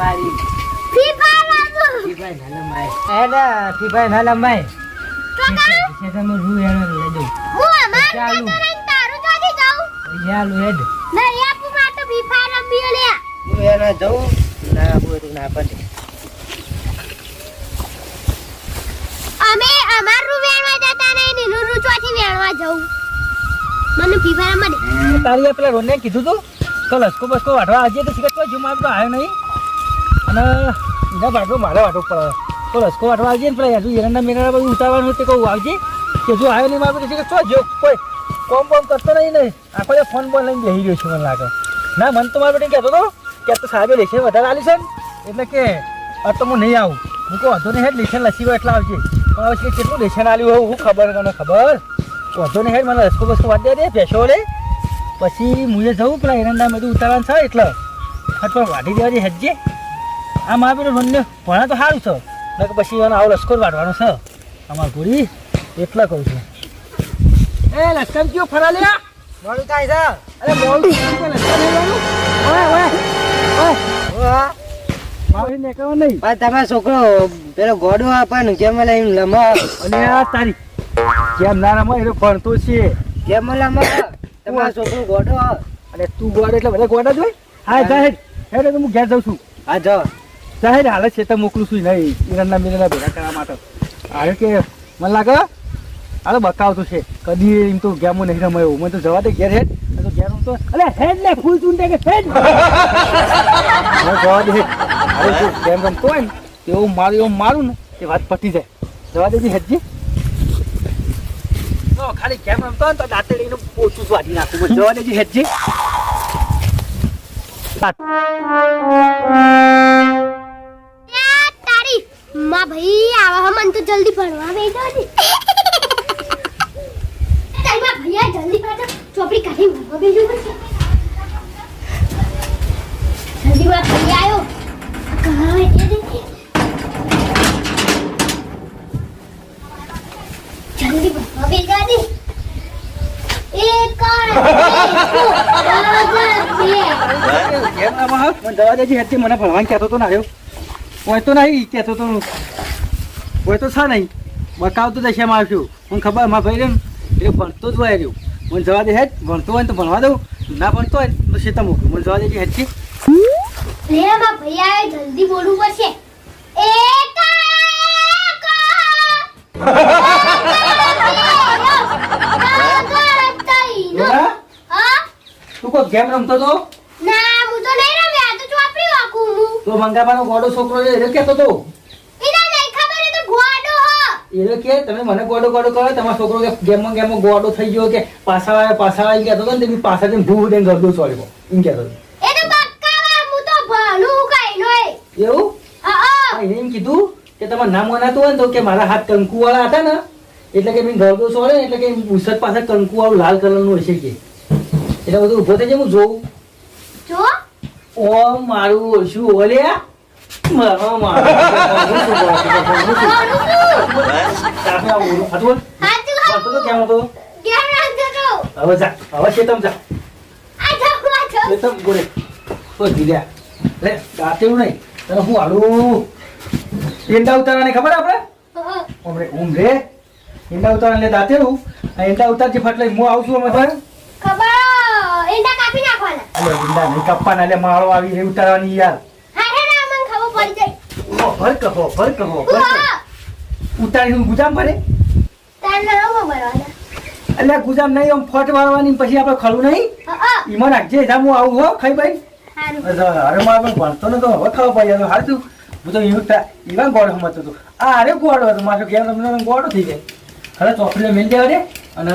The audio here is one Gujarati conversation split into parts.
મારી. ફીફાઈ ના લંબાય ફીફાઈ ના લંબાય તમે રૂ એનો લઈ દઉં ચાલુ. ચાલુ હેડ. હું એના જઉં. ના ના પડે અમે અમારું વેણવા જતા નહીં ને એનું રૂ ચોથી વેણવા જવું. મને ફાયર રમવા દે તારી પેલા રોને કીધું તું? તો લસકો બસકો વાટવા આજે તો શીખત કોઈ જુમાર તો આવ્યો નહીં. અને એના ભાગો, મારે વાટવું પડે. તો લસકો વાટવા આવજે ને પેલા હજુ એરંડા મેરંડા બધું ઉતારવાનું તે કહું, આવજે. કે જો આવ્યો નહીં, મારું કે શું જો કોઈ કોમ બોમ કરતો નહીં નહીં આખો ફોન બોલ લઈને બેસી રહ્યો છું મને લાગે. ના, મને તો મારે બેટી કહેતો હતો કે તો સાહેબે લેશે વધારે આલી છે ને. એટલે કે આ તો હું નહીં આવું. હું કહું, વાંધો નહીં હેડ લેશન લસી એટલા આવજે. પણ હવે કે કેટલું લેશન આલ્યું હોય, હું ખબર કોને ખબર? વાંધો નહીં હેડ, મને રસકો બસકો વાત દે ભેસો લે. પછી મુએ જવું પેલા એરંડા બધું ઉતારવાનું થાય એટલે. હા, પણ વાટી દેવા દે હેજે આ મારા પેલો બંને ભણા તો સારું છે. નકર પછી એનો આવો લશ્કર વાટવાનો છે. અમાર પૂરી એટલા કહું છું. એ લશ્કર કયો ફરા લે મોડું થાય છે. અરે મોડું લશ્કર ઓય ઓય ઓય. તમારો છોકરો પેલો ગોડો આપવાનું કેમ લઈ લમો. અને આ તારી કેમ ના રમો એનો ભણતો છે. કેમ લમો. તમારો છોકરો ગોડો. અને તું ગોડ એટલે બધા ગોડા જ હોય? હા જા હેડ હેડ તો હું ઘેર જાઉં છું. હા જો જા હાલે છે તો મોકલું છું નહીં. ઈરાનના મિરાના ભેગા કરવા માટે. હારે કે મને લાગે હાલો બકાવતું છે. કદી એમ તો ગેમો નહીં રમાયો મને તો જવા દે ઘેર હેડ. તો ઘેર તો અલે હેડ લે ફૂલ ચૂંટે કે હેડ. જવા દે. અરે તું ગેમ રમતો હોય ને એવું મારું એવું મારું ને એ વાત પતી જાય. જવા દેજે હેડજી. ખાલી ગેમ રમતો હોય ને તો દાંતડીનું પોચું વાટી નાખું જવા દેજે હેડજી. મમ્મા ભાઈ, આવા હમ તો જલ્દી ભણવા બેઠો છે તારા ભૈયા જલ્દી પાછો ચોપડી કાઢી ભણવા બેઠો છે. જલ્દી મારા ભાઈ આવ્યો કહા બેઠે જલ્દી ભણવા બેઠા દે મને દવા દેજે હેતી મને ભણવાનું કહેતો તો ના આવ્યો હોય તો નહીં કહેતો તો હોય તો છે નહીં બકાવતો જશે એમાં આવશું મને ખબર મારા ભાઈ રહ્યો એટલે એ ભણતો જ હોય રહ્યો મને જવા દે હેજ ભણતો હોય તો ભણવા દઉં ના ભણતો હોય તો સીતા મોકલું મને જવા દેજે એ જલ્દી બોલવું પડશે તું કોઈ ગેમ રમતો તો ના હું તો નહીં રમ્યા તો ચોપડી વાકું હું તો મંગાવાનો ગોડો છોકરો છે એને કહેતો તો. એને નહીં ખબર એ તો ગોડો હ. એને કે તમે મને ગોડો ગોડો કરો તમારો છોકરો કે ગેમમાં ગેમમાં ગોડો થઈ ગયો કે પાછા આવે પાછા આવી કહેતો હતો ને તમે પાછા જઈને ભૂ દઈને ગરદો ચોડ્યો એમ કહેતો હતો. એ તો બક્કાવા હું તો ભણું કઈ નોય એવું? એને એમ કીધું કે તમારે નામ મનાતું હોય ને તો કે મારા હાથ કંકુ વાળા હતા ને એટલે કે મેં ગરદો સોળે એટલે કે ઉસત પાસે કંકુ વાળું લાલ કલરનું હશે કે. એટલે બધું ઊભો થઈ જાય હું જોઉં. જો. ઓમ મારું ઓછું ઓલે મારો મારો. કેમ હતો? હવે જા હવે ચેતમ જા. ચેતમ ગોરે ઓ જીલ્યા. લે નહીં. તને હું આડું? ઈંડા ઉતારવાની ખબર આપણે? ઓમરે ઓમ રે ઈંડા ઉતારા લે દાતેરું. આ ઈંડા ઉતારથી ફાટલે હું આવશું અમે અલે ગુંડા નહીં કપ્પાને એટલે માળો આવી એ ઉતારવાની યાર. હારે હે ના મન ખબર પડી જાય. ઓ ભર કહો ભર કહો ભર ઉતારી હું ગુજામ ભરે તાર ના ખબરવાના એટલે ગુજામ નહીં આમ ફટ મારવાની પછી આપણે ખળું નહીં? હા ઈમાં નાખજે જા હું આવું હો ખાઈ ભાઈ અરે મારે પણ ભણતો તો હવે ખબર પડી જાય હાર તું હું તો એવું ઈવા ગોળ સમજતો હતો. આ અરે ગોળ હતો મારો કે તમને ગોળો થઈ જાય. હવે ચોપડીને મેળ દેવા રે અને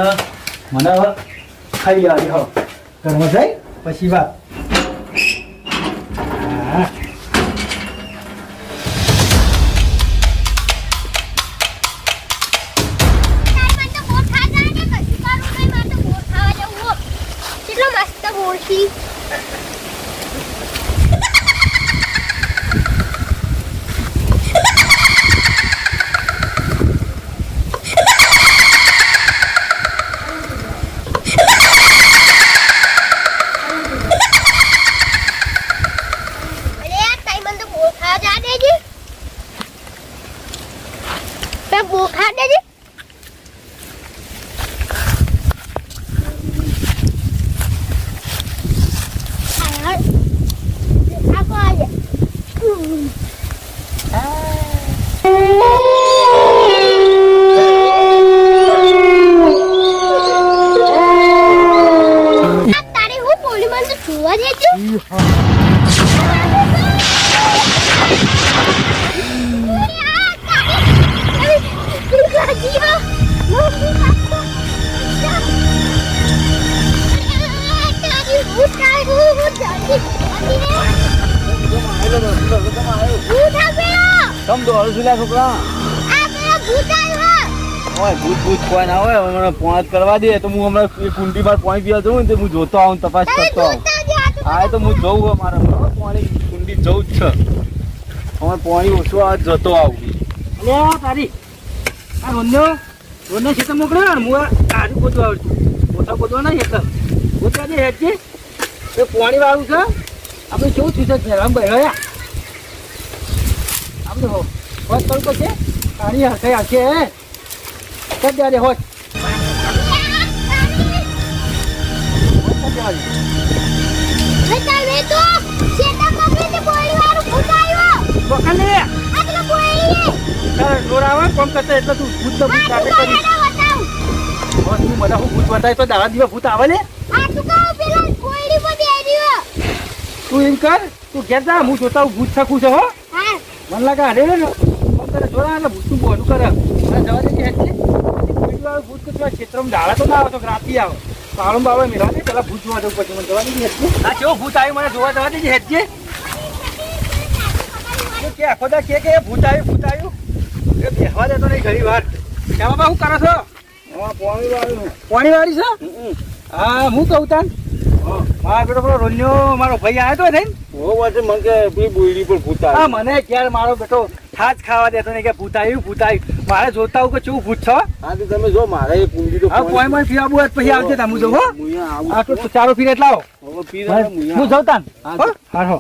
મને હવે ખાઈ લેવા દે હવે. ઘરમાં જાય 我希望 જોવા દેજો છોકરા ઓય ભૂત ભૂત કોઈ ના હોય પોંચ કરવા દે. તો હું હમણાં કુંડી કુંડીમાં પાણી ગયો જઉં ને તે હું જોતો આવું તપાસ કરતો આવું. હા એ તો હું જઉં હવે મારે પાણી કુંડી જવું જ છે. હવે પાણી ઓછું આ જતો આવું અલે તારી. આ રોંધો રોંધો તો મોકલે હું આરી પોતું આવડતું પોતા પોતવા ના એક પોતા જે હેઠ છે એ પાણી વાળું છે. આપણે કેવું થયું છે ઘેરામ બહેરાયા આપણે હો? હોત તો છે. પાણી હશે હશે કદ દે હોત. કોમ કરતા એટલે તું ભૂત તો ભૂત સાથે કરી બસ તું બધા હું ભૂત બતાય તો દાડા દિવસ ભૂત આવે ને? તું એમ કર તું ઘેર જા હું જોતા હું ભૂત શકું છે હો. મને લાગે હારે ને. કરે જોડા એટલે ભૂત તું બોલું કરે. જવા દે કે ભૂત તો ક્ષેત્રમાં દાડા તો ના આવે તો રાતી આવે. પાળો બાબા મેળવા દે પેલા ભૂત જોવા જવું પછી મને જવા દે હેઠ આ કેવો ભૂત આવ્યું? મને જોવા જવા દે હેઠ છે કે આખો દા કે કે ભૂત આવ્યું ભૂત આવ્યું. એ બેહવા દેતો નહીં ઘણી વાર. બા શું કરો છો? પાણી વાળી પાણી વાળી છે? હા હું કહું તાન? મારા બેટો પેલો રોન્યો મારો ભાઈ આવ્યો તો ને હો વાતે મને કે પેલી બોયડી પર ભૂત હા મને ક્યારે મારો બેટો થાજ ખાવા દેતો નહીં કે ભૂતાયું આવ્યું મારે જોતા હું કે ચેવું ભૂત છો? હા તો તમે જો મારે એ કુંડી તો હા પછી આવજે તમે જો હો. તો ચારો ફીરે એટલા આવો. હવે પી રહ્યા હું મુયા તાન? હા, હો.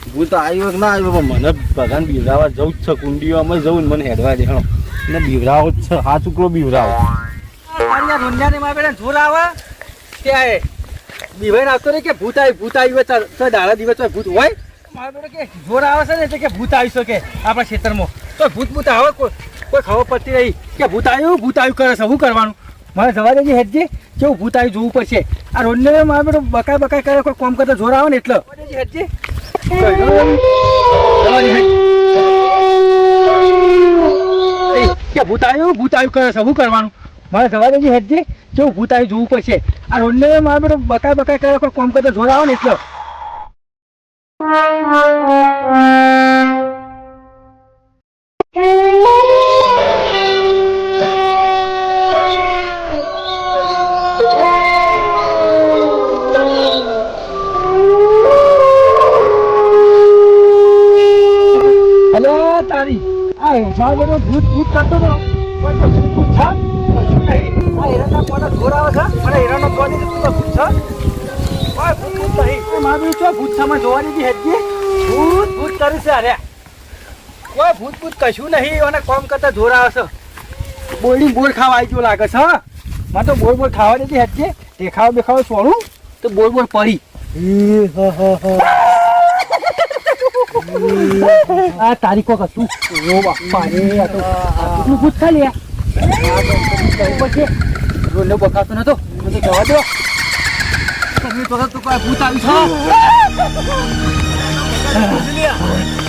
હા તો આવ્યો ના આવ્યો, પણ મને ભગવાન બીવરાવા જવું જ છે. કુંડીઓમાં જવું મને હેડવા દે ને બીવરાવો જ છે. હા ચૂકલો બીવરાવો તારી આ પેલા જોર આવે? ત્યાં એ દીવાઈ આવતો રે કે ભૂત આવી ભૂત આવ્યું હોય દાડા દિવસ ભૂત હોય? મારા કે જોર આવે છે ને એટલે કે ભૂત આવી શકે આપણા ક્ષેત્રમાં. તો ભૂત ભૂત આવે, કોઈ કોઈ ખબર પડતી નહીં કે ભૂત આવ્યું ભૂત આવ્યું કરે છે. શું કરવાનું? મારે જવા દેજે હેડજી. કેવું ભૂત આવ્યું જોવું પડશે. આ રોન્યાને મારા બેટો બકાય બકાય કરે, કોઈ કોમ કરતા જોર આવે ને એટલે. હેડજે. ભૂતાયું કે ભૂત આવ્યું ભૂત કરે છે, શું કરવાનું? મારે સવારે જે હેડજે. કેવું ભૂતાયું જોવું પડશે. આ રોડને મારે બેટો બકાય બકાય કરે, કોઈ કોમ કરતા જોડાવો ને એટલે. આ મારો બેટો ભૂત ભૂત કરતો હતો પણ તો. ભૂત છે? કશું નહીં. આ હિરણના મોઢા જોર આવે છે, અને હિરણનો જોવા દીધું તું તો ભૂત છે. ઓય ભૂત નહીં. મારું શું, ભૂત સામે જોવા દીધી હેજી ભૂત ભૂત કરે છે અરે. કોઈ ભૂત ભૂત કશું નહીં અને કોમ કરતા જોર આવે છે. બોલડી બોર ખાવા આવી ગયો લાગે હા. તો દેખાવ બેખાવ છોડું તો બોર બોર પડી. આ તારીખો કશું ઓ બાપા રે આ તો કેટલું ભૂત ખાલી આ પછી રોને બકાતો નતો. મને જવા દો. તમે તો કોઈ ભૂત આવ્યું છે.